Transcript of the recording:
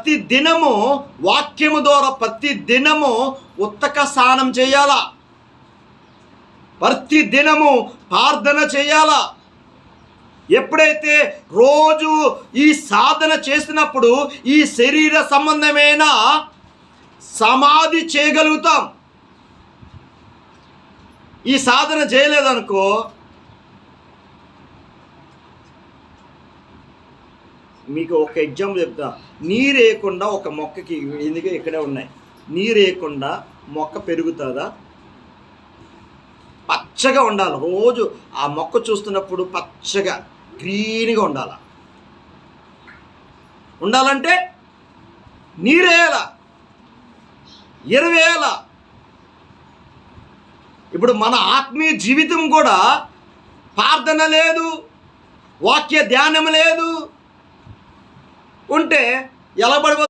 ప్రతి దినము వాక్యము ద్వారా ప్రతి దినము ఉత్తక స్నానం చేయాలా? ప్రతి దినము ప్రార్థన చేయాలా? ఎప్పుడైతే రోజు ఈ సాధన చేసినప్పుడు ఈ శరీర సంబంధమైన సమాధి చేయగలుగుతాం. ఈ సాధన చేయలేదనుకో మీకు ఒక ఎగ్జాంపుల్ చెప్తా. నీరు వేయకుండా ఒక మొక్కకి ఎందుకే ఇక్కడే ఉన్నాయి? నీరు వేయకుండా మొక్క పెరుగుతుందా? పచ్చగా ఉండాలి. రోజు ఆ మొక్క చూస్తున్నప్పుడు పచ్చగా గ్రీన్గా ఉండాలి. ఉండాలంటే నీరేయాల ఎరువేయాల ఇప్పుడు మన ఆత్మీయ జీవితం కూడా ప్రార్థన లేదు వాక్య ధ్యానం లేదు ఉంటే ఎలా పడిపో